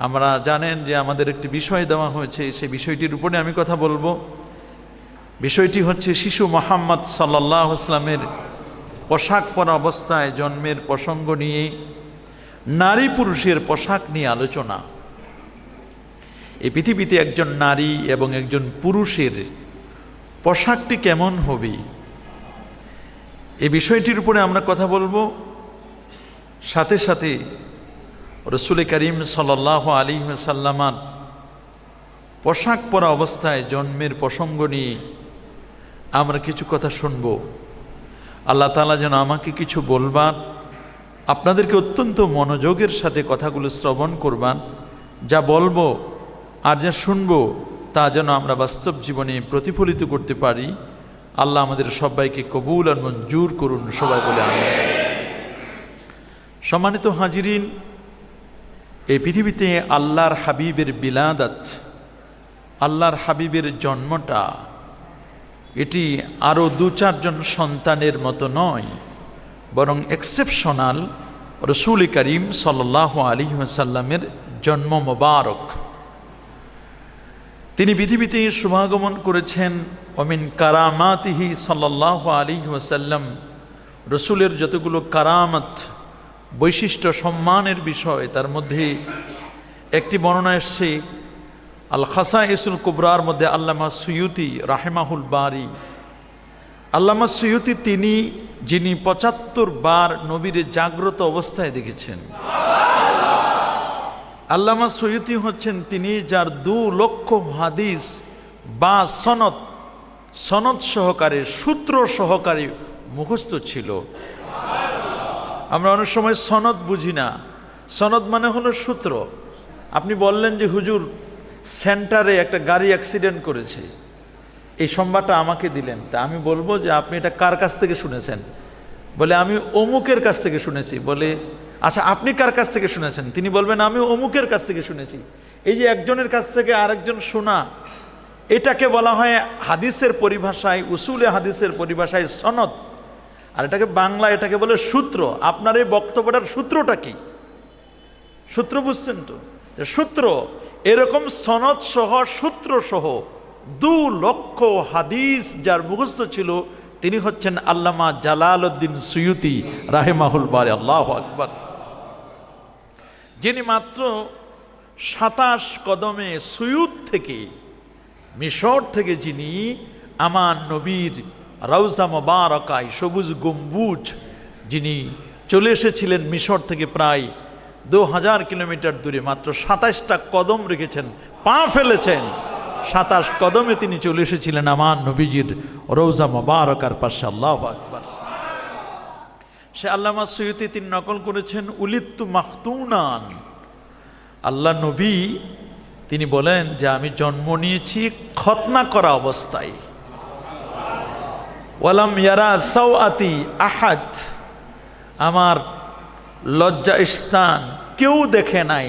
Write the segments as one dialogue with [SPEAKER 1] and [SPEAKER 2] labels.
[SPEAKER 1] আমরা জানেন যে আমাদের একটি বিষয় দেওয়া হয়েছে, সেই বিষয়টির উপরে আমি কথা বলব। বিষয়টি হচ্ছে শিশু মোহাম্মদ সাল্লাহ ইসলামের পোশাক পরা অবস্থায় জন্মের প্রসঙ্গ নিয়ে, নারী পুরুষের পোশাক নিয়ে আলোচনা। এই পৃথিবীতে একজন নারী এবং একজন পুরুষের পোশাকটি কেমন হবে? এই বিষয়টির উপরে আমরা কথা বলব। সাথে সাথে রসুল করিম সাল্লাহ আলী সাল্লামার পোশাক পরা অবস্থায় জন্মের প্রসঙ্গ নিয়ে আমরা কিছু কথা শুনব। আল্লাহ তালা যেন আমাকে কিছু বলবার, আপনাদেরকে অত্যন্ত মনোযোগের সাথে কথাগুলো শ্রবণ করবার, যা বলব আর যা শুনব তা যেন আমরা বাস্তব জীবনে প্রতিফলিত করতে পারি। আল্লাহ আমাদের সবাইকে কবুল আর মঞ্জুর করুন, সবাই বলে আমি সম্মানিত হাজিরিন এই পৃথিবীতে আল্লাহর হাবিবের বিলাদাত, আল্লাহর হাবিবের জন্মটা, এটি আরও দু চারজন সন্তানের মতো নয়, বরং এক্সেপশনাল রসুল করিম সাল্লাহ আলী সাল্লামের জন্ম মোবারক। তিনি পৃথিবীতে শুভাগমন করেছেন অমিন কারামাতিহি সাল্লাহ আলী ওয়াসাল্লাম, রসুলের যতগুলো কারামত বৈশিষ্ট্য সম্মানের বিষয়, তার মধ্যে একটি বর্ণনা এসছে আল খাসা ইসুল কুবরার মধ্যে আল্লামা সুয়ুতি রাহেমাহুল বারি। আল্লামা সুয়ুতি তিনি, যিনি পঁচাত্তর বার নবীর জাগ্রত অবস্থায় দেখেছেন। আল্লামা সৈয়দি হচ্ছেন তিনি যার দু লক্ষ হাদিস বা সনদ সনদ সহকারে, সূত্র সহকারে মুখস্থ ছিল। আমরা অনেক সময় সনদ বুঝি না। সনদ মানে হলো সূত্র। আপনি বললেন যে হুজুর সেন্টারে একটা গাড়ি অ্যাক্সিডেন্ট করেছে। এই সংবাদটা আমাকে দিলেন। তা আমি বলব যে আপনি এটা কার কাছ থেকে শুনেছেন? বলে, আমি অমুকের কাছ থেকে শুনেছি। বলে আচ্ছা আপনি কার কাছ থেকে শুনেছেন? তিনি বলবেন, আমি অমুকের কাছ থেকে শুনেছি। এই যে একজনের কাছ থেকে আরেকজন শোনা, এটাকে বলা হয় হাদিসের পরিভাষায়, উসুলে হাদিসের পরিভাষায় সনদ। আর এটাকে বাংলা এটাকে বলে সূত্র। আপনার এই বক্তব্যটার সূত্রটা কি? সূত্র বুঝছেন তো? সূত্র, এরকম সনদ সহ, সূত্র সহ দু লক্ষ হাদিস যার মুখস্থ ছিল, তিনি হচ্ছেন আল্লামা জালাল উদ্দিন সুয়ুতি, রাহেমাহুল বারে, আল্লাহ আকবর। যিনি মাত্র সাতাশ কদমে সুয়ুত থেকে, মিশর থেকে যিনি আমার নবীর রাউজা মোবারকায় সবুজ গম্বুজ, যিনি চলে এসেছিলেন মিশর থেকে প্রায় দু হাজার কিলোমিটার দূরে, মাত্র সাতাশটা কদম রেখেছেন, পা ফেলেছেন। সাতাশ কদমে তিনি চলে এসেছিলেন আমার নবীজির রৌজা মোবারকার পাশে, আল্লাহ আকবর। সে আল্লামা সৈয়দি তিনি নকল করেছেন, উলিত্তু মাহতুনান আল্লাহ নবী তিনি বলেন যে আমি জন্ম নিয়েছি খতনা করা অবস্থায়। ওয়ালাম ইয়ারা সৌআতি আহাদ। আমার লজ্জা স্থান কেউ দেখে নাই।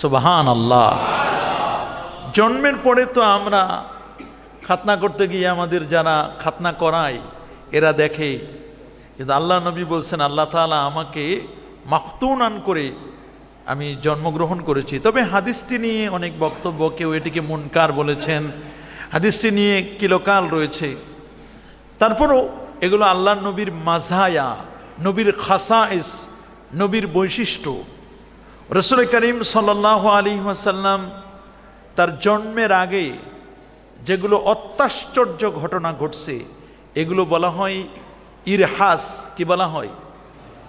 [SPEAKER 1] সুবাহান আল্লাহ জন্মের পরে তো আমরা খাতনা করতে গিয়ে আমাদের যারা খাতনা করায়, এরা দেখে। কিন্তু আল্লাহ নবী বলছেন, আল্লাহ তালা আমাকে মাখতুনান করে আমি জন্মগ্রহণ করেছি। তবে হাদিসটি নিয়ে অনেক বক্তব্য, কেউ এটিকে মুনকার বলেছেন। হাদিসটি নিয়ে কিলোকাল রয়েছে। তারপরও এগুলো আল্লাহ নবীর মাঝায়া, নবীর খাসাইস, নবীর বৈশিষ্ট্য। রসুল করিম সাল্লাহ আলী ওয়াসাল্লাম তার জন্মের আগে যেগুলো অত্যাশ্চর্য ঘটনা ঘটছে, এগুলো বলা হয় ইরহাস। কি বলা হয়?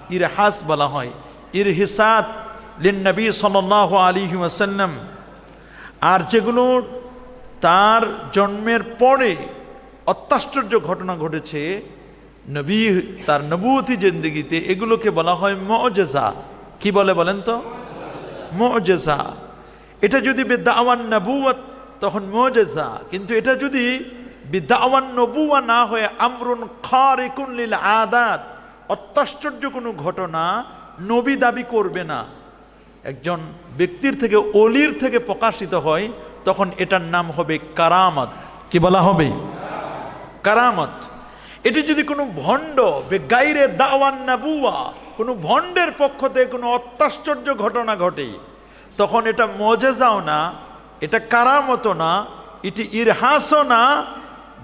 [SPEAKER 1] ইরহাস বলা হয়। ইরহিসাত লিন নবী সাল্লাহ আলী ওয়াসাল্লাম। আর যেগুলো তার জন্মের পরে অত্যাশ্চর্য ঘটনা ঘটেছে। নবী তার নবুতি জিন্দগিতে এগুলোকে বলা হয় মজেজা। কি বলে বলেন তো? মজেজা। এটা যদি বিদ্যাওয়ান নবুয়াত তখন মজেসা কিন্তু এটা যদি বিদ্যাওয়ান নবুয়া না হয়ে আমরুন খারিকুন লিল আদাত, অত্যাশ্চর্য কোনো ঘটনা নবী দাবি করবে না। একজন ব্যক্তির থেকে, অলির থেকে প্রকাশিত হয়, তখন এটার নাম হবে কারামত। কি বলা হবে? কারামত। এটি যদি কোনো ভণ্ড, বেগাইরে দাওয়ান নাবুয়া কোনো ভণ্ডের পক্ষ থেকে কোনো অত্যাশ্চর্য ঘটনা ঘটে, তখন এটা মজেজাও না, এটা কারামতো না, এটি ইরহাসও না,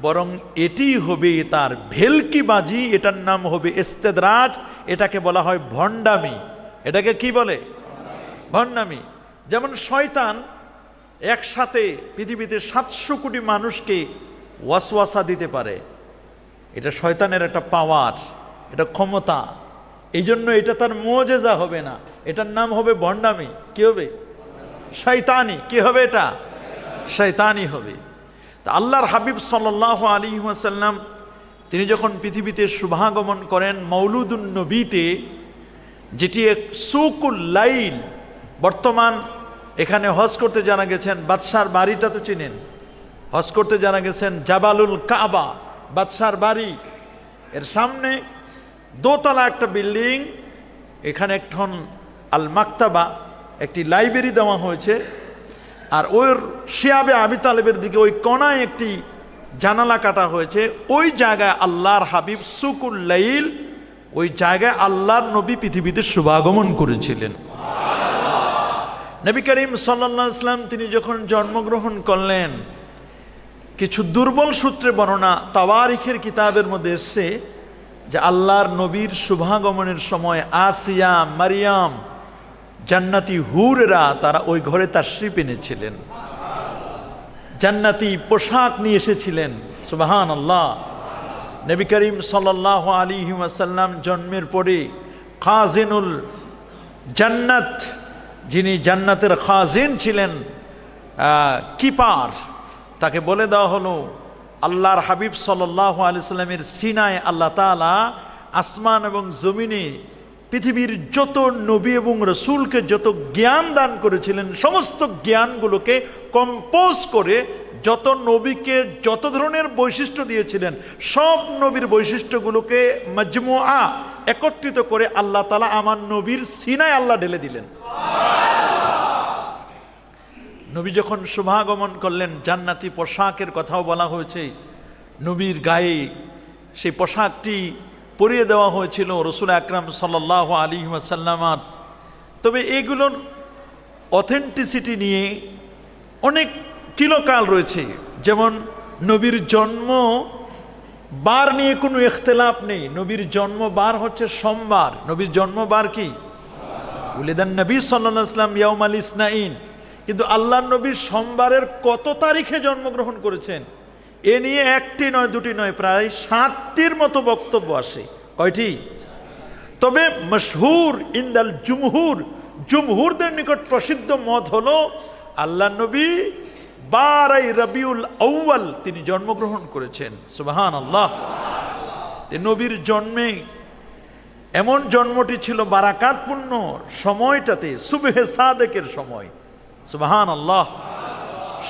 [SPEAKER 1] বরং এটি হবে তার ভেলকিবাজি, এটার নাম হবে ইস্তেদরাজ, এটাকে বলা হয় ভণ্ডামি। এটাকে কি বলে? ভণ্ডামি। যেমন শয়তান একসাথে পৃথিবীতে সাতশো কোটি মানুষকে ওয়াসওয়াসা দিতে পারে। এটা শয়তানের একটা পাওয়ার এটা ক্ষমতা। এই জন্য এটা তার মোজেজা হবে না। এটার নাম হবে ভণ্ডামি কি হবে? শয়তানি। কি হবে এটা? শয়তানি হবে। তা আল্লাহর হাবিব সাল্লাহ আলী ওয়াসাল্লাম, তিনি যখন পৃথিবীতে শুভাগমন করেন মৌলুদুন নবীতে, যেটি এক সুকুল লাইল, বর্তমান এখানে হজ করতে জানা গেছেন, বাদশার বাড়িটা তো চিনেন। হজ করতে জানা গেছেন জাবালুল কাবা, বাদশার বাড়ি। এর সামনে দোতলা একটা বিল্ডিং, এখানে একজন আল মাক্তাবা একটি লাইব্রেরি দেওয়া হয়েছে। আর ওর শিয়াবে আবি তালেবের দিকে ওই কণায় একটি জানালা কাটা হয়েছে। ওই জায়গায় আল্লাহর হাবিব সুকুল্লাইল ওই জায়গায় আল্লাহর নবী পৃথিবীতে শুভাগমন করেছিলেন। নবী করিম সাল্লাহ ইসলাম তিনি যখন জন্মগ্রহণ করলেন কিছু দুর্বল সূত্রে বর্ণনা তাওয়ারিখের কিতাবের মধ্যে এসছে যে আল্লাহর নবীর শুভাগমনের সময় আসিয়া, মারিয়াম, জান্নাতি হুরেরা তারা ওই ঘরে তার শ্রীপ এনেছিলেন। জান্নাতি পোশাক নিয়ে এসেছিলেন। সুবাহান আল্লাহ নবী করিম সাল্লাহ আলী ওয়াসাল্লাম জন্মের পরে খাজিনুল জান্নাত, যিনি জান্নাতের খাজিন ছিলেন কিপার তাকে বলে দেওয়া হলো, আল্লাহর হাবিব সাল্লাহ আলি সাল্লামের সিনায় আল্লাহ তালা আসমান এবং জমিনে পৃথিবীর যত নবী এবং রসুলকে যত জ্ঞান দান করেছিলেন, সমস্ত জ্ঞানগুলোকে কম্পোজ করে যত নবীকে যত ধরনের বৈশিষ্ট্য দিয়েছিলেন, সব নবীর বৈশিষ্ট্যগুলোকে মজমুআ একত্রিত করে আল্লাহ তালা আমার নবীর সিনায় আল্লাহ ঢেলে দিলেন। নবী যখন শুভাগমন করলেন, জান্নাতি পোশাকের কথাও বলা হয়েছে। নবীর গায়ে সেই পোশাকটি পরিয়ে দেওয়া হয়েছিল রসুল আকরাম সাল্লাহ আলী ওয়াসাল্লামার। তবে এগুলোর অথেন্টিসিটি নিয়ে অনেক কিলোকাল রয়েছে। যেমন, নবীর জন্ম বার নিয়ে কোনো ইখতলাফ নেই। নবীর জন্ম বার হচ্ছে সোমবার। নবীর জন্ম বার কি? উলিদান নবী সাল্লাহ ইসলাম ইয়াউম আল ইসনাইন। কিন্তু আল্লাহ নবী সোমবারের কত তারিখে জন্মগ্রহণ করেছেন? এ নিয়ে একটি নয়, দুটি নয়, প্রায় সাতটির মতো বক্তব্য আসে। কয়টি? তবে মশহুর ইন্দাল জুমহুর, জুমহুরদের নিকট প্রসিদ্ধ মত হল, আল্লাহ নবী বারাই রবিউল আউয়াল তিনি জন্মগ্রহণ করেছেন। সুবাহান আল্লাহ নবীর জন্মে এমন জন্মটি ছিল বারাকাতপূর্ণ সময়টাতে, সুবেহে সাদেকের সময়। সুবাহান আল্লাহ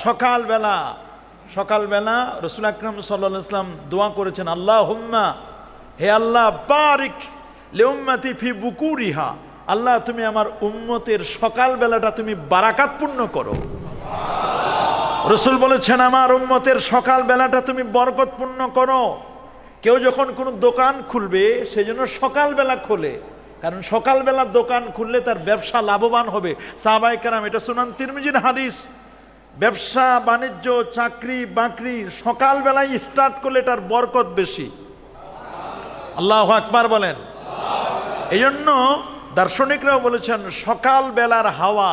[SPEAKER 1] সকালবেলা সকালবেলা রসুল আকরম সাল্লা ইসলাম দোয়া করেছেন আল্লাহ হুম্মা হে আল্লাহ, বারিক লেউম্মাতি ফি বুকুরিহা। আল্লাহ, তুমি আমার উম্মতের সকালবেলাটা তুমি বারাকাতপূর্ণ করো। রসুল বলেছেন, আমার উম্মতের সকালবেলাটা তুমি বরকতপূর্ণ করো। কেউ যখন কোনো দোকান খুলবে সেজন্য সকালবেলা খোলে। কারণ সকালবেলা দোকান খুললে তার ব্যবসা লাভবান হবে। সাহাবাই কারাম, এটা শুনান তিরমিজির হাদিস। ব্যবসা, বাণিজ্য, চাকরি, বাকরি সকালবেলায় স্টার্ট করলে তার বরকত বেশি। আল্লাহ আকবার বলেন। এই জন্য দার্শনিকরাও বলেছেন, সকালবেলার হাওয়া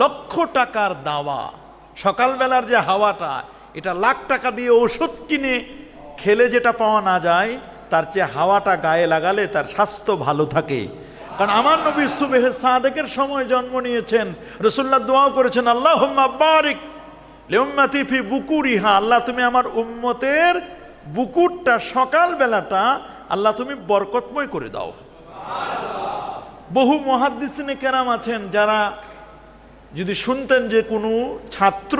[SPEAKER 1] লক্ষ টাকার দাওয়া। সকালবেলার যে হাওয়াটা, এটা লাখ টাকা দিয়ে ওষুধ কিনে খেলে যেটা পাওয়া না যায় তার চেয়ে হাওয়াটা গায়ে লাগালে তার স্বাস্থ্য ভালো থাকে। কারণ আমার নবী সুবেহে সাদেকের সময় জন্ম নিয়েছেন। রসুল্লাহ দোয়াও করেছেন আল্লাহ বারিক লেউম্মাতি ফি বুকুরিহা। আল্লাহ তুমি আমার উম্মতের বুকুরটা সকাল বেলাটা আল্লাহ তুমি বরকতময় করে দাও। বহু মহাদ্দিসিনে কেরাম আছেন যারা যদি শুনতেন যে কোনো ছাত্র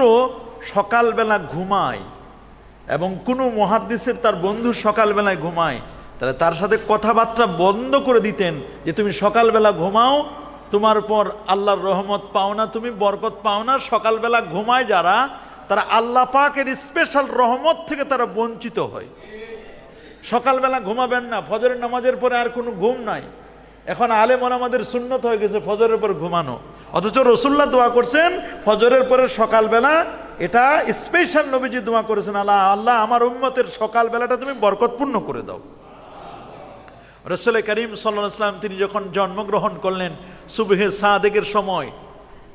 [SPEAKER 1] সকালবেলা ঘুমায় এবং কোনো মহাদ্দিসের তার বন্ধু সকালবেলায় ঘুমায়, তাহলে তার সাথে কথাবার্তা বন্ধ করে দিতেন যে তুমি সকালবেলা ঘুমাও, তোমার পর আল্লাহর রহমত পাও না, তুমি বরকত পাও না, সকালবেলা ঘুমায় যারা, তারা আল্লাহ পাকের স্পেশাল রহমত থেকে তারা বঞ্চিত হয়। সকালবেলা ঘুমাবেন না, ফজরের নামাজের পরে আর কোনো ঘুম নাই। এখন আলেমন আমাদের সুন্নত হয়ে গেছে, ফজরের পর ঘুমানো। অথচ রসুল্লাহ দোয়া করছেন, ফজরের পরে সকালবেলা এটা স্পেশাল নবীজি দোয়া করেছেন, আল্লাহ আল্লাহ আমার উম্মতের সকালবেলাটা তুমি বরকতপূর্ণ করে দাও। রসুল করিম সাল্লাম তিনি যখন জন্মগ্রহণ করলেন, সুবহে সাদেকের সময়,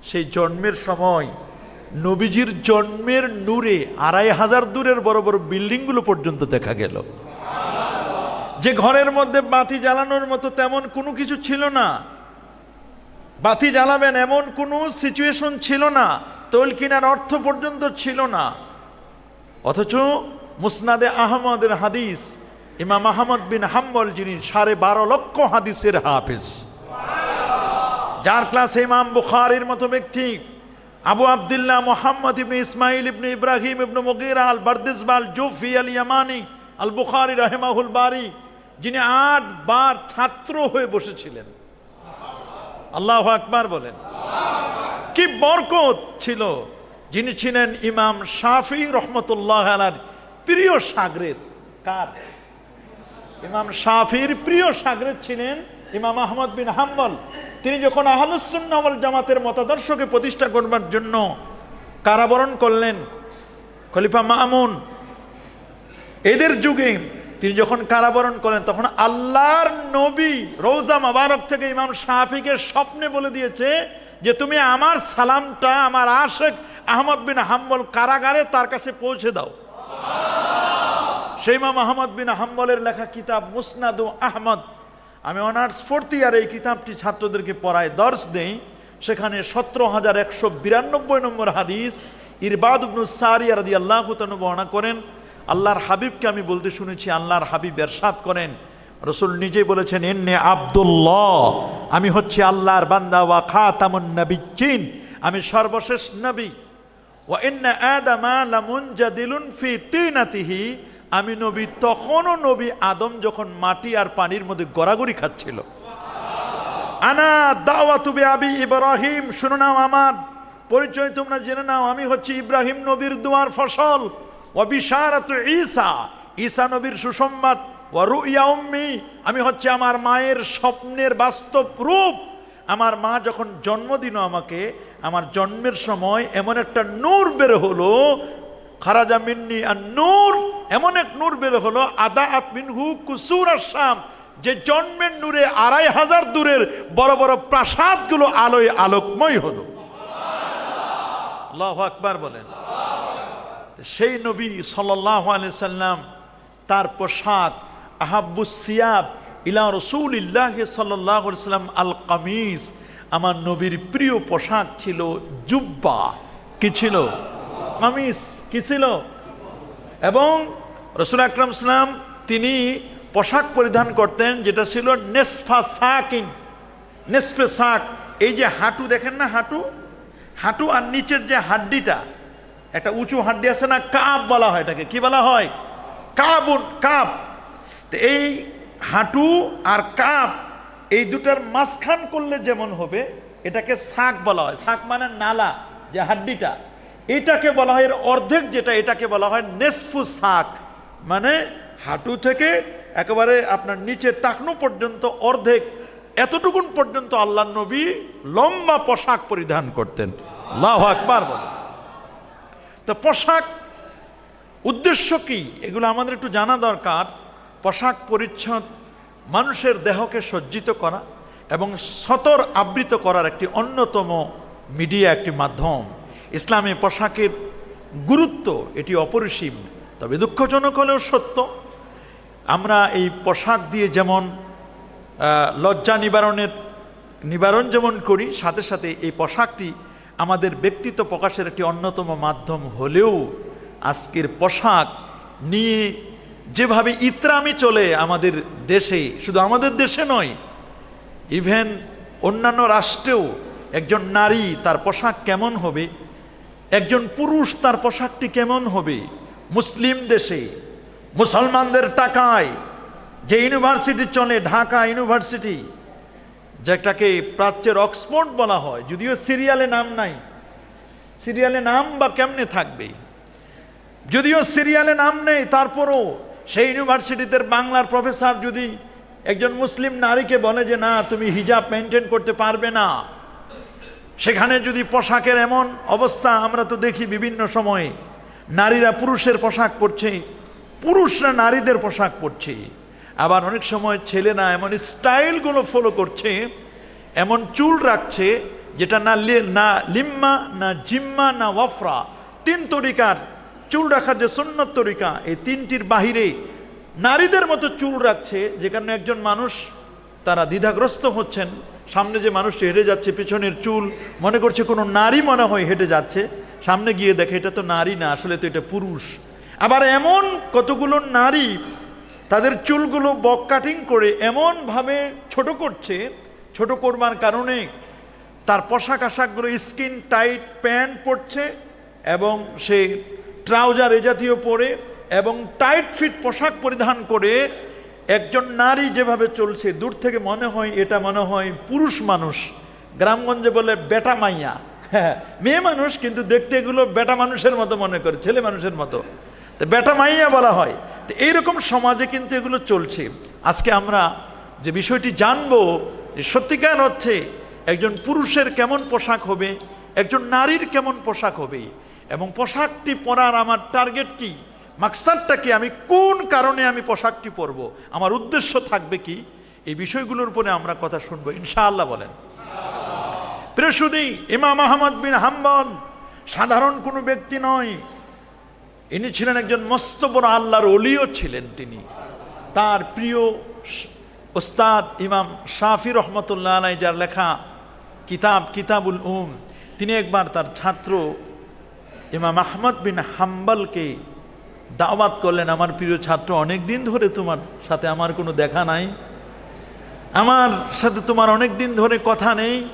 [SPEAKER 1] সেই জন্মের সময়, নবীজির জন্মের নূরে আড়াই হাজার দূরের বড় বড় বিল্ডিংগুলো পর্যন্ত দেখা গেল। যে ঘরের মধ্যে বাতি জ্বালানোর মতো তেমন কোনো কিছু ছিল না। বাতি জ্বালাবেন এমন কোনো সিচুয়েশন ছিল না। তৈল কিনার অর্থ পর্যন্ত ছিল না। অথচ মুসনাদে আহমদের হাদিস, ইমাম আহমদ বিন হাম্বল যিনি সাড়ে বারো লক্ষ হাদিসের হাফিজ। যার ক্লাসে ইমাম বুখারির মতো ব্যক্তি, আবু আবদুল্লাহ মোহাম্মদ ইবনে ইসমাইল ইবনে ইব্রাহিম ইবনে মুগিরা আল বারদিসবাল জুফি আল ইয়ামানি আল বুখারি রাহেমাহুল বারি যিনি আট বার ছাত্র হয়ে বসেছিলেন। আল্লাহ আকবার বলেন। কি বরকত ছিল। যিনি ছিলেন ইমাম শাফি রহমতুল্লাহ আলার প্রিয় সাগরেদ কার। ইমাম শাফির প্রিয় সাগরেদ ছিলেন ইমাম আহমদ বিন হাম্বল। তিনি যখন আহলুসুন্নাওয়াল জামাতের মতাদর্শকে প্রতিষ্ঠা করবার জন্য কারাবরণ করলেন, খলিফা মামুন, এদের যুগে তিনি যখন কারাবরণ করেন, তখন আল্লাহর নবী রৌজা মাবারক থেকে ইমাম শাফিকে স্বপ্নে বলে দিয়েছে যে, তুমি আমার সালামটা, আমার আশেক আহমদ বিন হাম্বল কারাগারে তার কাছে পৌঁছে দাও। সেই ইমাম আহমদ বিন হাম্বলের লেখা কিতাব মুসনাদু আহমদ। আমি অনার্স ফোর্থ ইয়ার এই কিতাবটি ছাত্রদেরকে পড়ায় দর্শ দেই। সেখানে সতেরো হাজার একশো বিরানব্বই নম্বর হাদিস ইরবাদ সারিয়া রাদি আল্লাহ বর্ণনা করেন আল্লাহর হাবিবকে আমি বলতে শুনেছি, আল্লাহর হাবিব এরশাদ করেন। রসুল নিজেই বলেছেন এন্নে আব্দুল্লাহ, আমি হচ্ছি আল্লাহর বান্দা, ওয়া খাতামুন নবিচ্ছিন আমি সর্বশেষ নবী। ওয়া ইন্না আদামা লামুনজাদিলুন ফি তিনাতিহি, আমি নবী, তখনও নবী আদম যখন মাটি আর পানির মধ্যে গড়াগড়ি খাচ্ছিল। আনা দাওয়াতুবে আবি ইব্রাহিম, শুনে নাও আমার পরিচয়, তোমরা জেনে নাও, আমি হচ্ছি ইব্রাহিম নবীর দুয়ার ফসল। ও বিশারাত ঈসা ঈসা নবীর সুসংবাদ ও আমি হচ্ছে আমার মায়ের স্বপ্নের বাস্তব রূপ। আমার মা যখন জন্ম দিল আমাকে, আমার জন্মের সময় এমন একটা নূর বের হলো, খারাজা মিন্নি আর নূর, এমন এক নূর বের হলো আদা আত মিনহু কুসুর আসাম যে জন্মের নূরে আড়াই হাজার দূরের বড় বড় প্রাসাদগুলো আলোয় আলোকময় হলো। আল্লাহ আকবার বলেন। সেই নবী সাল্লাহ সাল্লাম তার পোশাক আহাব্বুস সিয়াব ইলা রসুল ইল্লাহ সাল্লাম আল কামিজ আমার নবীর প্রিয় পোশাক ছিল জুব্বা। কি ছিল? কামিজ। কি ছিল? এবং রসুল আকরাম সাল্লাম তিনি পোশাক পরিধান করতেন যেটা ছিল নেসফা সাকিন। নেসফে সাক। এই যে হাঁটু, দেখেন না হাঁটু? হাঁটু আর নিচের যে হাড্ডিটা একটা উঁচু হাড্ডি আছে না, কাপ বলা হয় এটাকে। কি বলা হয়? কাপ। তো এই হাঁটু আর কাপ, এই দুটার মাঝখান করলে যেমন হবে, এটাকে শাক বলা হয়। শাক মানে নালা, যে হাড্ডিটা। এটাকে বলা হয় এর অর্ধেক যেটা, এটাকে বলা হয় নেসফু শাক। মানে হাঁটু থেকে একেবারে আপনার নিচে টাকনু পর্যন্ত অর্ধেক, এতটুকুন পর্যন্ত আল্লাহ নবী লম্বা পোশাক পরিধান করতেন। আল্লাহ আকবার বলে তো পোশাক উদ্দেশ্য কি? এগুলো আমাদের একটু জানা দরকার। পোশাক পরিচ্ছদ মানুষের দেহকে সজ্জিত করা এবং সতর আবৃত করার একটি অন্যতম মিডিয়া, একটি মাধ্যম। ইসলামে পোশাকের গুরুত্ব এটি অপরিসীম, তবে দুঃখজনক হলেও সত্য। আমরা এই পোশাক দিয়ে যেমন লজ্জা নিবারণের নিবারণ যেমন করি, সাথে সাথে এই পোশাকটি আমাদের ব্যক্তিত্ব প্রকাশের একটি অন্যতম মাধ্যম হলেও আজকের পোশাক নিয়ে যেভাবে ইতরামি চলে আমাদের দেশে, শুধু আমাদের দেশে নয়, ইভেন অন্যান্য রাষ্ট্রেও একজন নারী তার পোশাক কেমন হবে, একজন পুরুষ তার পোশাকটি কেমন হবে, মুসলিম দেশে, মুসলমানদের টাকায়, যে ইউনিভার্সিটি চলে, ঢাকা ইউনিভার্সিটি যেটাকে প্রাচ্যের অক্সফোর্ড বলা হয়, যদিও সিরিয়ালে নাম নাই। সিরিয়ালে নাম বা কেমনে থাকবে? যদিও সিরিয়ালে নাম নেই, তারপরও সেই ইউনিভার্সিটিতে বাংলার প্রফেসর যদি একজন মুসলিম নারীকে বলে যে, না, তুমি হিজাব মেনটেন করতে পারবে না। সেখানে যদি পোশাকের এমন অবস্থা আমরা তো দেখি বিভিন্ন সময়ে, নারীরা পুরুষের পোশাক পরছে, পুরুষরা নারীদের পোশাক পরছে। আবার অনেক সময় ছেলেরা এমন স্টাইলগুলো ফলো করছে, এমন চুল রাখছে, যেটা না না লিম্মা, না জিম্মা, না ওয়াফরা। তিন তরিকার চুল রাখার যে সুন্নত তরিকা, এই তিনটির বাহিরে নারীদের মতো চুল রাখছে যেখানে একজন মানুষ তারা দ্বিধাগ্রস্ত হচ্ছেন। সামনে যে মানুষটি হেঁটে যাচ্ছে, পিছনের চুল, মনে করছে কোনো নারী মনে হয় হেঁটে যাচ্ছে। সামনে গিয়ে দেখে, এটা তো নারী না, আসলে তো এটা পুরুষ। আবার এমন কতগুলো নারী তাদের চুলগুলো বক কাটিং করে এমনভাবে ছোট করছে, ছোট করবার কারণে তার পোশাক আশাকগুলো স্কিন টাইট প্যান্ট পরছে এবং সে ট্রাউজার এ জাতীয় পরে এবং টাইট ফিট পোশাক পরিধান করে একজন নারী যেভাবে চলছে, দূর থেকে মনে হয় এটা মনে হয় পুরুষ মানুষ। গ্রামগঞ্জে বলে বেটা মাইয়া। হ্যাঁ মেয়ে মানুষ কিন্তু দেখতে এগুলো বেটা মানুষের মতো মনে করে, ছেলে মানুষের মতো। তো বেটা মাইয়া বলা হয়। তো এইরকম সমাজে কিন্তু এগুলো চলছে। আজকে আমরা যে বিষয়টি জানব, যে সত্যিকার অর্থে একজন পুরুষের কেমন পোশাক হবে, একজন নারীর কেমন পোশাক হবে, এবং পোশাকটি পরার আমার টার্গেট কি, মাকসাদটা কি, আমি কোন কারণে আমি পোশাকটি পরব, আমার উদ্দেশ্য থাকবে কি, এই বিষয়গুলোর উপরে আমরা কথা শুনব, ইনশাআল্লাহ বলেন। প্রেসুদি ইমাম আহমদ বিন হাম্বল সাধারণ কোনো ব্যক্তি নয় ইনি ছিলেন একজন মস্ত বড় আল্লাহর অলিও ছিলেন তিনি। তার প্রিয় ওস্তাদ ইমাম শাফি রহমতুল্লাহ আলাই যার লেখা কিতাব কিতাবুল উম, তিনি একবার তার ছাত্র ইমাম আহমদ বিন হাম্বলকে দাওয়াত করলেন, আমার প্রিয় ছাত্র অনেক দিন ধরে তোমার সাথে আমার কোনো দেখা নাই। আমার সাথে তোমার অনেক দিন ধরে কথা নেই।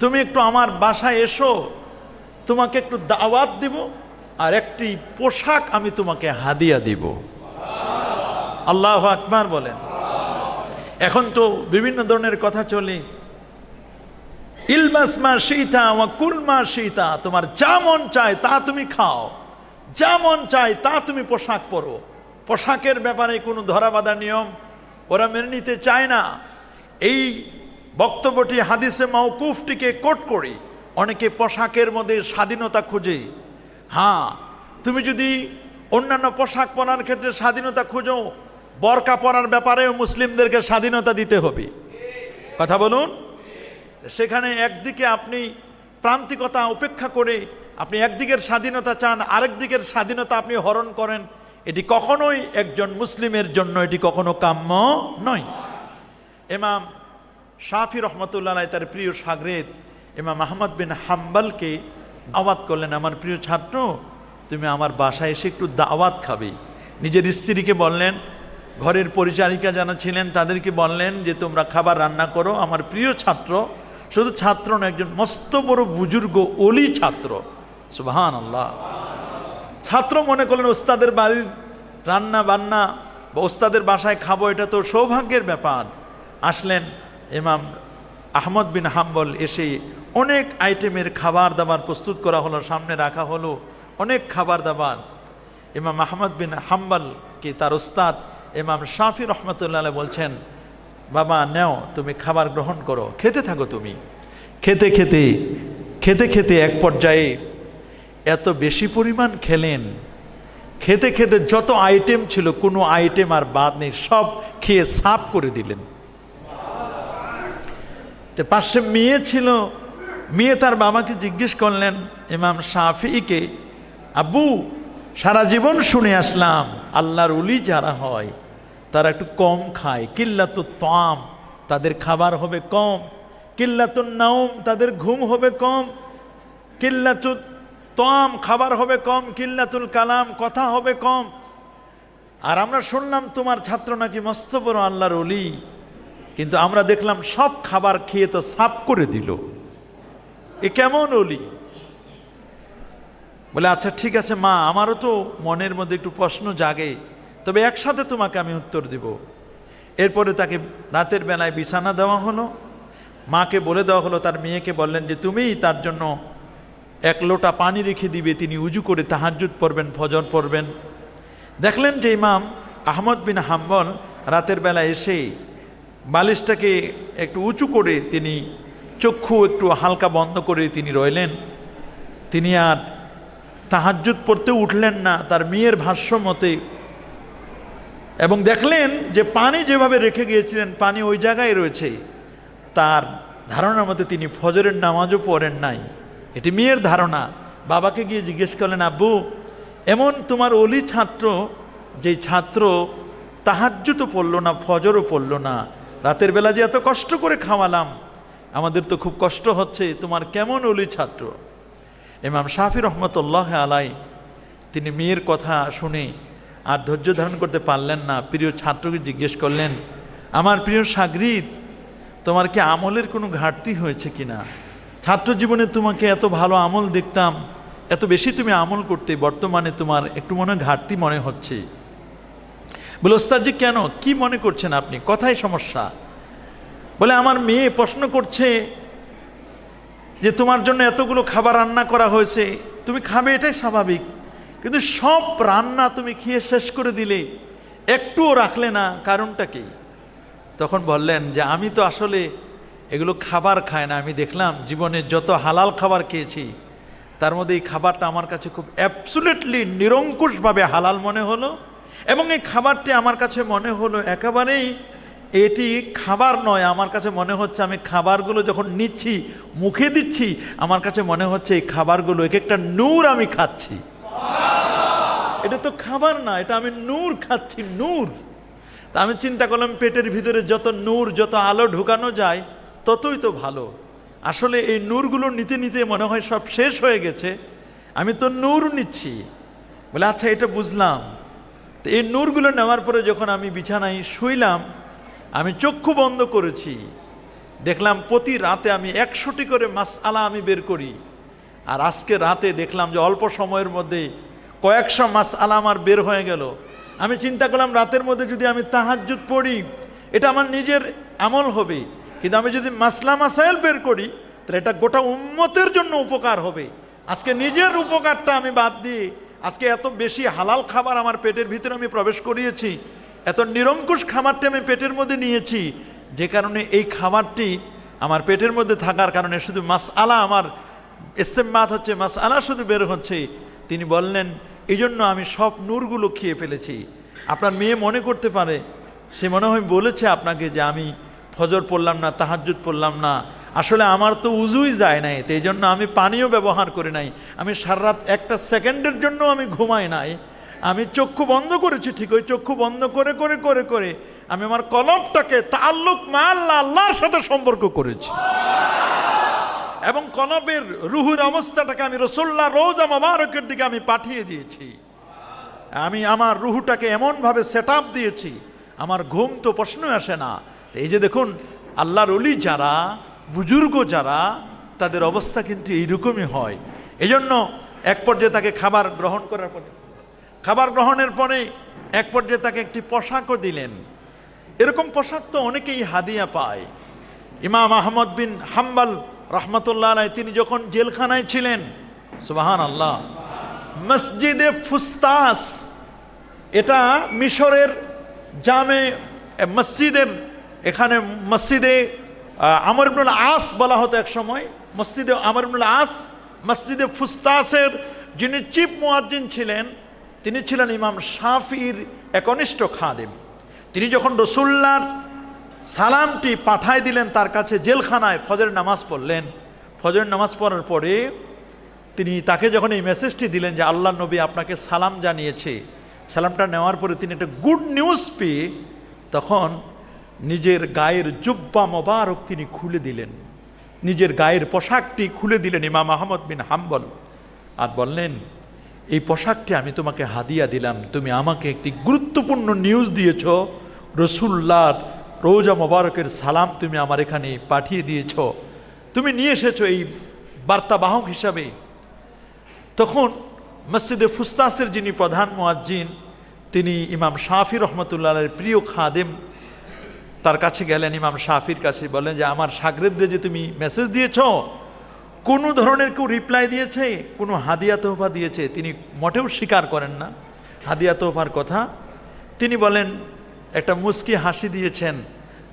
[SPEAKER 1] তুমি একটু আমার বাসায় এসো। তোমাকে একটু দাওয়াত দিব। আর একটি পোশাক আমি তোমাকে হাদিয়া দিব। আল্লাহ আকবার বলেন। এখন তো বিভিন্ন ধরনের কথা চলে। ইলমাস মা সীতা ওয়া কুলমা সীতা তোমার যা মন চায় তা তুমি খাও। যা মন চায় তা তুমি পোশাক পরো। পোশাকের ব্যাপারে কোনো ধরাবাধা নিয়ম ওরা মেনে নিতে চায় না। এই বক্তব্যটি হাদিসে মাউকুফটিকে কোট করি। অনেকে পোশাকের মধ্যে স্বাধীনতা খোঁজে। হ্যাঁ তুমি যদি অন্যান্য পোশাক পরার ক্ষেত্রে স্বাধীনতা খুঁজো, বরকা পরার ব্যাপারেও মুসলিমদেরকে স্বাধীনতা দিতে হবে। কথা বলুন। সেখানে একদিকে আপনি প্রান্তিকতা উপেক্ষা করে আপনি একদিকের স্বাধীনতা চান আরেক দিকের স্বাধীনতা আপনি হরণ করেন, এটি কখনোই একজন মুসলিমের জন্য এটি কখনো কাম্য নয়। এমাম শাফি রহমতুল্লাহ তার প্রিয় সাগরেদ, এমাম আহমদ বিন হাম্বালকে দাওয়াত করলেন, আমার প্রিয় ছাত্র, তুমি আমার বাসায় এসে একটু দাওয়াত খাবে। নিজের স্ত্রীকে বললেন, ঘরের পরিচারিকা যারা ছিলেন তাদেরকে বললেন যে, তোমরা খাবার রান্না করো। আমার প্রিয় ছাত্র, শুধু ছাত্র না একজন মস্ত বড় বুজুর্গ অলি ছাত্র। সুবাহান আল্লাহ ছাত্র মনে করলেন, ওস্তাদের বাড়ির রান্না বান্না বা ওস্তাদের বাসায় খাব, এটা তো সৌভাগ্যের ব্যাপার। আসলেন, ইমাম আহমদ বিন হাম্বল এসে অনেক আইটেমের খাবার দাবার প্রস্তুত করা হলো, সামনে রাখা হলো, অনেক খাবার দাবার। ইমাম আহমদ বিন হাম্বলকে তার ওস্তাদ ইমাম শাফি রহমতুল্লাহ বলছেন, বাবা, নেও, তুমি খাবার গ্রহণ করো, খেতে থাকো তুমি। খেতে খেতে খেতে খেতে এক পর্যায়ে এত বেশি পরিমাণ খেলেন। খেতে খেতে যত আইটেম ছিল, কোনো আইটেম আর বাদ নেই, সব খেয়ে সাফ করে দিলেন। তো পাশে মেয়ে ছিল মেয়ে তার বাবাকে জিজ্ঞেস করলেন, ইমাম শাফিকে আব্বু, সারা জীবন শুনে আসলাম, আল্লাহর উলি যারা হয়, তারা একটু কম খায়। কিল্লাত তাম, তাদের খাবার হবে কম। কিল্লাতুন নাওম, তাদের ঘুম হবে কম। কিল্লাতুল তাম, খাবার হবে কম। কিল্লাতুল কালাম, কথা হবে কম। আর আমরা শুনলাম, তোমার ছাত্র নাকি মস্ত বড় আল্লাহর অলি কিন্তু আমরা দেখলাম, সব খাবার খেয়ে তো সাফ করে দিল। এ কেমন অলি? বলে আচ্ছা ঠিক আছে, মা, আমারও তো মনের মধ্যে একটু প্রশ্ন জাগে, তবে একসাথে তোমাকে আমি উত্তর দিব। এরপরে তাকে রাতের বেলায় বিছানা দেওয়া হলো। মাকে বলে দেওয়া হলো, তার মেয়েকে বললেন যে, তুমি তার জন্য এক লোটা পানি রেখে দিবে, তিনি উজু করে তাহাজ্জুদ পড়বেন, ফজর পড়বেন। দেখলেন যে ইমাম আহমদ বিন হাম্বল রাতের বেলা এসে বালিশটাকে একটু উঁচু করে তিনি চক্ষু একটু হালকা বন্ধ করে তিনি রইলেন। তিনি আর তাহাজ্জুদ পড়তে উঠলেন না, তার মেয়ের ভাষ্য মতে এবং দেখলেন যে পানি যেভাবে রেখে গিয়েছিলেন, পানি ওই জায়গায় রয়েছে। তার ধারণার মতে তিনি ফজরের নামাজও পড়েন নাই। এটি মেয়ের ধারণা। বাবাকে গিয়ে জিজ্ঞেস করলেন, আব্বু, এমন তোমার অলি ছাত্র, যেই ছাত্র তাহাজ্জু তো পড়ল না, ফজরও পড়ল না। রাতের বেলা যে এত কষ্ট করে খাওয়ালাম আমাদের তো খুব কষ্ট হচ্ছে, তোমার কেমন অলি ছাত্র? ইমাম শাফি রহমতুল্লাহ আলাই, তিনি মেয়ের কথা শুনে আর ধৈর্য ধারণ করতে পারলেন না। প্রিয় ছাত্রকে জিজ্ঞেস করলেন, আমার প্রিয় সাগরিদ, তোমার কি আমলের কোনো ঘাটতি হয়েছে কিনা? ছাত্র জীবনে তোমাকে এত ভালো আমল দেখতাম, এত বেশি তুমি আমল করতে, বর্তমানে তোমার একটু মনে ঘাটতি মনে হচ্ছে। বলে, ওস্তাদজি, কেন? কি মনে করছেন আপনি? কথাই সমস্যা। বলে, আমার মেয়ে প্রশ্ন করছে যে, তোমার জন্য এতগুলো খাবার রান্না করা হয়েছে, তুমি খাবে, এটাই স্বাভাবিক। কিন্তু সব রান্না তুমি খেয়ে শেষ করে দিলে, একটুও রাখলে না, কারণটা কি? তখন বললেন যে, আমি তো আসলে এগুলো খাবার খাই না। আমি দেখলাম জীবনে যত হালাল খাবার খেয়েছি, তার মধ্যে এই খাবারটা আমার কাছে খুব অ্যাবসুলেটলি নিরঙ্কুশভাবে হালাল মনে হলো এবং এই খাবারটি আমার কাছে মনে হলো একেবারেই এটি খাবার নয়, আমার কাছে মনে হচ্ছে আমি খাবারগুলো যখন নিচ্ছি, মুখে দিচ্ছি, আমার কাছে মনে হচ্ছে এই খাবারগুলো এক একটা নূর আমি খাচ্ছি। এটা তো খাবার না, এটা আমি নূর খাচ্ছি, নূর। তা আমি চিন্তা করলাম পেটের ভিতরে যত নূর, যত আলো ঢুকানো যায়, ততই তো ভালো। আসলে এই নূরগুলো নিতে নিতে মনে হয় সব শেষ হয়ে গেছে, আমি তো নূর নিচ্ছি। বলে আচ্ছা এটা বুঝলাম। তো এই নূরগুলো নেওয়ার পরে যখন আমি বিছানায় শুইলাম আমি চক্ষু বন্ধ করেছি। দেখলাম প্রতি রাতে আমি একশোটি করে মাস আলা আমি বের করি। আর আজকে রাতে দেখলাম যে অল্প সময়ের মধ্যে কয়েকশো মাস আলা আমার বের হয়ে গেল। আমি চিন্তা করলাম রাতের মধ্যে যদি আমি তাহাজ্জুদ পড়ি, এটা আমার নিজের আমল হবে। কিন্তু আমি যদি মাসলা মাসাইল বের করি, তাহলে এটা গোটা উম্মতের জন্য উপকার হবে। আজকে নিজের উপকারটা আমি বাদ দিয়ে, আজকে এত বেশি হালাল খাবার আমার পেটের ভিতরে আমি প্রবেশ করিয়েছি। এত নিরঙ্কুশ খাবারটি আমি পেটের মধ্যে নিয়েছি, যে কারণে এই খাবারটি আমার পেটের মধ্যে থাকার কারণে শুধু মাস আলা আমার ইস্তেমাত হচ্ছে মাস আলা শুধু বের হচ্ছে। তিনি বললেন এই জন্য আমি সব নূরগুলো খেয়ে ফেলেছি। আপনার মেয়ে মনে করতে পারে, সে মনে হয় বলেছে আপনাকে যে আমি ফজর পড়লাম না, তাহাজ্জুদ পড়লাম না। আসলে আমার তো উজুই যায় নাই, তো এই জন্য আমি পানিও ব্যবহার করি নাই। আমি সারা রাত একটা সেকেন্ডের জন্য আমি ঘুমাই নাই। আমি চক্ষু বন্ধ করেছি, ঠিক ওই চক্ষু বন্ধ করে করে করে করে আমি আমার কলবটাকে তাল্লুক মাল্লা আল্লাহর সাথে সম্পর্ক করেছি। এবং কলবের রুহুর অবস্থাটাকে আমি রসোল্লা রোজা মোবারকের দিকে আমি পাঠিয়ে দিয়েছি। আমি আমার রুহুটাকে এমনভাবে সেট আপ দিয়েছি, আমার ঘুম তো প্রশ্ন আসে না। এই যে দেখুন, আল্লাহর অলি যারা, বুজুর্গ যারা, তাদের অবস্থা কিন্তু এইরকমই হয়। এজন্য এক পর্যায়ে তাকে খাবার গ্রহণ করার পরে খাবার গ্রহণের পরে এক পর্যায়ে তাকে একটি পোশাকও দিলেন। এরকম পোশাক তো অনেকেই হাদিয়া পায়। ইমাম আহমদ বিন হাম্বাল রহমতুল্লাহ আলাই তিনি যখন জেলখানায় ছিলেন সুবাহান আল্লাহ মসজিদে ফুস্তাস, এটা মিশরের জামে মসজিদের, এখানে মসজিদে আমর আস বলা হতো এক সময়, মসজিদে আমর আস, মসজিদে ফুস্তাসের যিনি চিফ মুয়াজ্জিন ছিলেন তিনি ছিলেন ইমাম শাফির একনিষ্ঠ খাদেম। তিনি যখন রসুল্লার সালামটি পাঠায় দিলেন, তার কাছে জেলখানায় ফজর নামাজ পড়লেন। ফজর নামাজ পড়ার পরে তিনি তাকে যখন এই মেসেজটি দিলেন যে আল্লাহ নবী আপনাকে সালাম জানিয়েছে। সালামটা নেওয়ার পরে তিনি একটা গুড নিউজ পেয়ে তখন নিজের গায়ের জুব্বা মোবারক তিনি খুলে দিলেন। নিজের গায়ের পোশাকটি খুলে দিলেন ইমাম আহমদ বিন হাম্বল। আর বললেন এই পোশাকটি আমি তোমাকে হাদিয়া দিলাম, তুমি আমাকে একটি গুরুত্বপূর্ণ নিউজ দিয়েছ। রসুল্লার রোজা মোবারকের সালাম তুমি আমার এখানে পাঠিয়ে দিয়েছ। তুমি নিয়ে এসেছ এই বার্তাবাহক হিসাবে। তখন মসজিদে ফুস্তাসের যিনি প্রধান মোয়াজ্জিন, তিনি ইমাম শাফি রহমতুল্লাহের প্রিয় খাদেম, তার কাছে গেলেন ইমাম শাফির কাছে বলেন যে, আমার সাগরেদদের যে তুমি মেসেজ দিয়েছ কোনো ধরনের কেউ রিপ্লাই দিয়েছে, কোনো হাদিয়া তোহফা দিয়েছে, তিনি মোটেও স্বীকার করেন না। হাদিয়া তোহফার কথা, তিনি বলেন, একটা মুস্কি হাসি দিয়েছেন,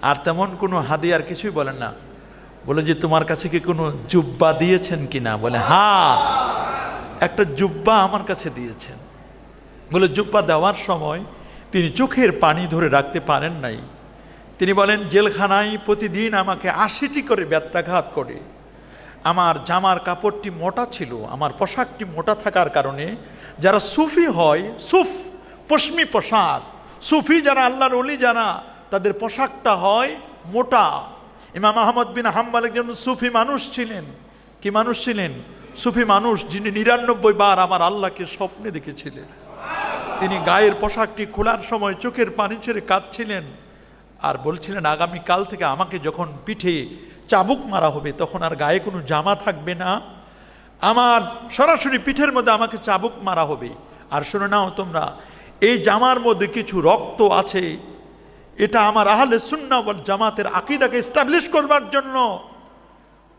[SPEAKER 1] আর তেমন কোনো হাদিয়ার কিছুই বলেন না। বলে যে, তোমার কাছে কি কোনো জুব্বা দিয়েছেন কি না? বলে, হা, একটা জুব্বা আমার কাছে দিয়েছেন। বলে, জুব্বা দেওয়ার সময় তিনি চোখের পানি ধরে রাখতে পারেন নাই। তিনি বলেন, জেলখানায় প্রতিদিন আমাকে আশিটি করে ব্যত্যাঘাত করে। আমার জামার কাপড়টি মোটা ছিল, আমার পোশাকটি মোটা থাকার কারণে যারা সুফি হয়, সুফ, পশমি পোশাক, সুফি যারা আল্লাহর অলি যারা, তাদের পোশাকটা হয় মোটা। ইমাম আহমদ বিন হাম্বাল একজন সুফি মানুষ ছিলেন। কি মানুষ ছিলেন? সুফি মানুষ যিনি নিরানব্বই বার আমার আল্লাহকে স্বপ্নে দেখেছিলেন। তিনি গায়ের পোশাকটি খোলার সময় চোখের পানি ছেড়ে কাঁদছিলেন আর বলছিলেন আগামী কাল থেকে আমাকে যখন পিঠে চাবুক মারা হবে, তখন আর গায়ে কোনো জামা থাকবে না। আমার সরাসরি পিঠের মধ্যে আমাকে চাবুক মারা হবে। আর শুনে নাও তোমরা, এই জামার মধ্যে কিছু রক্ত আছে। এটা আমার আহলে সুন্না ওয়াল জামাতের আকিদাকে এস্টাবলিশ করবার জন্য।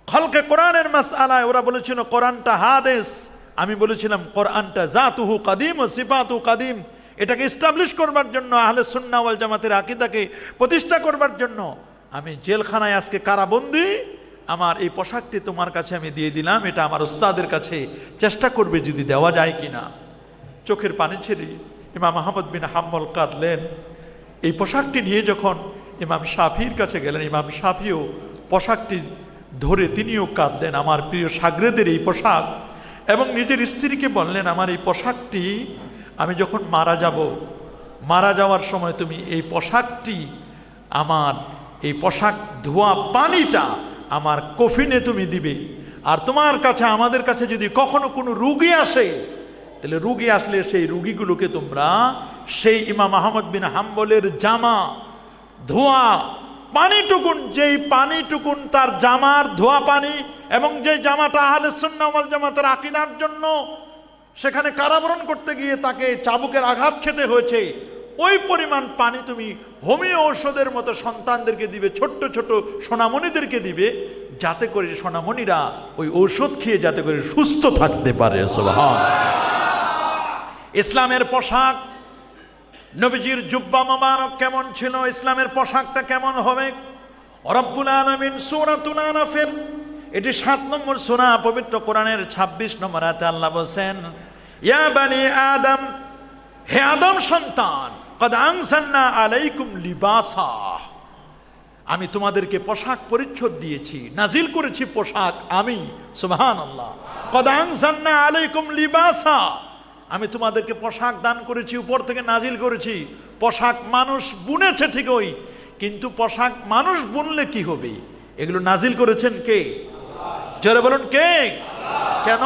[SPEAKER 1] খলকে কোরআনের মাস আলায় ওরা বলেছিল, কোরআনটা হাদেস। আমি বলেছিলাম, কোরআনটা জাতুহু কাদিম ও সিফাতু কাদিম। এটাকে এস্টাবলিশ করবার জন্য আহলে সুন্না ওয়াল জামাতের আকিদাকে প্রতিষ্ঠা করবার জন্য। আমি জেলখানায় আজকে কারাবন্দি। আমার এই পোশাকটি তোমার কাছে আমি দিয়ে দিলাম, এটা আমার ওস্তাদের কাছে চেষ্টা করবে যদি দেওয়া যায় কি না চোখের পানি ছেড়ে ইমাম আহমদ বিন হাম্মল কাঁদলেন। এই পোশাকটি নিয়ে যখন ইমাম শাফির কাছে গেলেন, ইমাম শাফিও পোশাকটি ধরে তিনিও কাঁদলেন, আমার প্রিয় সাগরেদের এই পোশাক। এবং নিজের স্ত্রীকে বললেন, আমার এই পোশাকটি, আমি যখন মারা যাব, মারা যাওয়ার সময় তুমি এই পোশাকটি আমার এই পোশাক ধোয়া পানিটা আমার কফিনে তুমি দিবে। আর তোমার কাছে, আমাদের কাছে যদি কখনো কোনো রুগী আসে, তাহলে রুগী আসলে সেই রুগীগুলোকে তোমরা সেই ইমাম আহমদ বিন হাম্বলের জামা ধোয়া পানিটুকুন, যেই পানিটুকুন তার জামার ধোয়া পানি এবং যে জামাটা আহলে সুন্নাওয়াল জামাতের আকিদার জন্য সেখানে কারাবরণ করতে গিয়ে তাকে চাবুকের আঘাত খেতে হয়েছে ওই পরিমাণ পানি তুমি হোমিও ঔষধের মতো সন্তানদেরকে দিবে, ছোট্ট ছোট সোনামণিদেরকে দিবে, যাতে করে সোনামণিরা ওই ঔষধ খেয়ে যাতে করে সুস্থ থাকতে পারে ইসলামের পোশাক, নবীজির জুব্বা মোবারক কেমন ছিল, ইসলামের পোশাকটা কেমন হবে? রব্বুল আলমিন সুরাতুল আরাফের, এটি সাত নম্বর সুরা, পবিত্র কোরআনের ২৬ নম্বর হাতে আল্লাহ বলছেন, ইয়া বানি আদম, হে আদম সন্তান কদ আংসান্না আলাইকুম লিবাসা। আমি তোমাদেরকে পোশাক পরিচ্ছদ দিয়েছি, নাজিল করেছি পোশাক আমি সুবহান আল্লাহ কদ আংসান্না আলাইকুম লিবাসা। আমি তোমাদেরকে পোশাক দান করেছি, উপর থেকে নাজিল করেছি। পোশাক মানুষ বুনেছে ঠিকই কিন্তু পোশাক মানুষ বুনলে কি হবে? এগুলো নাজিল করেছেন কে? জোরে বলুন কে? কেন?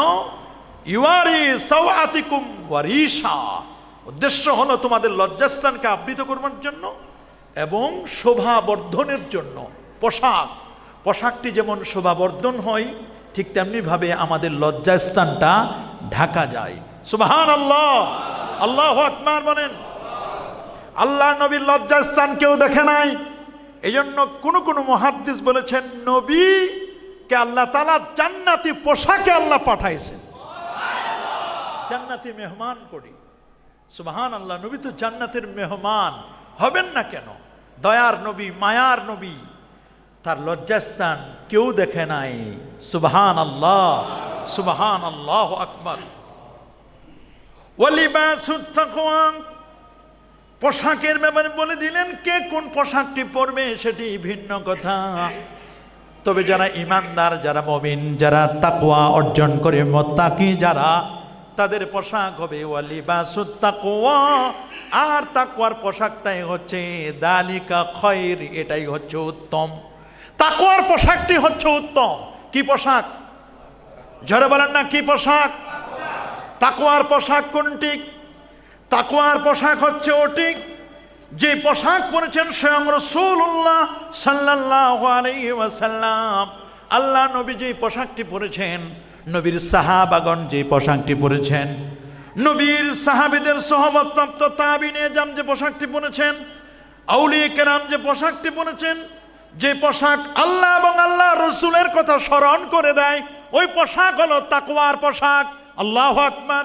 [SPEAKER 1] ইউয়ারি সাওয়াতিকুম ওয়ারিশা। উদ্দেশ্য হলো তোমাদের লজ্জাস্থানকে আবৃত করবার জন্য এবং শোভা বর্ধনের জন্য। পোশাক। পোশাকটি যেমন শোভা বর্ধন হয়, ঠিক তেমনিভাবে আমাদের লজ্জাস্থানটা ঢাকা যায়। সুবাহান আল্লাহ আল্লাহ আকবার বলেন। আল্লাহ নবীর লজ্জাস্থান কেউ দেখে নাই। এই জন্য কোনো কোনো মহাদ্দিস বলেছেন, নবীকে আল্লাহ তালা জান্নাতি পোশাকে আল্লাহ পাঠাইছেন। জান্নাতি মেহমান করি। সুবাহান আল্লাহ নবী তো জান্নাতের মেহমান। হবেন না কেন? দয়ার নবী, মায়ার নবী, তার লজ্জাস্থান কেউ দেখে নাই। সুবাহান আল্লাহ সুবাহান আল্লাহ আকবর পোশাকের ব্যাপারে বলে দিলেন, কে কোন পোশাকটি পরবে সেটি ভিন্ন কথা। তবে যারা ইমানদার, যারা মমিন, যারা তাকুয়া অর্জন করে, মত্তাকি, যারা তাদের পোশাক হবে ওয়ালিবাসুত্তাকুয়া আর তাকুয়ার পোশাকটাই হচ্ছে দালিকা খয়ের এটাই হচ্ছে উত্তম। তাকুয়ার পোশাকটি হচ্ছে উত্তম। কি পোশাক? ঝরে বলেন না, কি পোশাক? তাকুয়ার পোশাক কোনটি? তাকুয়ার পোশাক হচ্ছে ওটি, যে পোশাক পরেছেন স্বয়ং রসুল্লাহ সাল্লাহ আল্লাহ নবী যে পোশাকটি পরেছেন নবীর সাহাবাগন যে পোশাকটি পরেছেন, নবীর সাহাবিদের সহমতপ্রাপ্ত তাবিনে জাম যে পোশাকটি পরেছেন, আউলিয়ে কেরাম যে পোশাকটি পরেছেন, যে পোশাক আল্লাহ এবং আল্লাহ রসুলের কথা স্মরণ করে দেয়, ওই পোশাক হলো তাকুয়ার পোশাক। আল্লাহ আকমান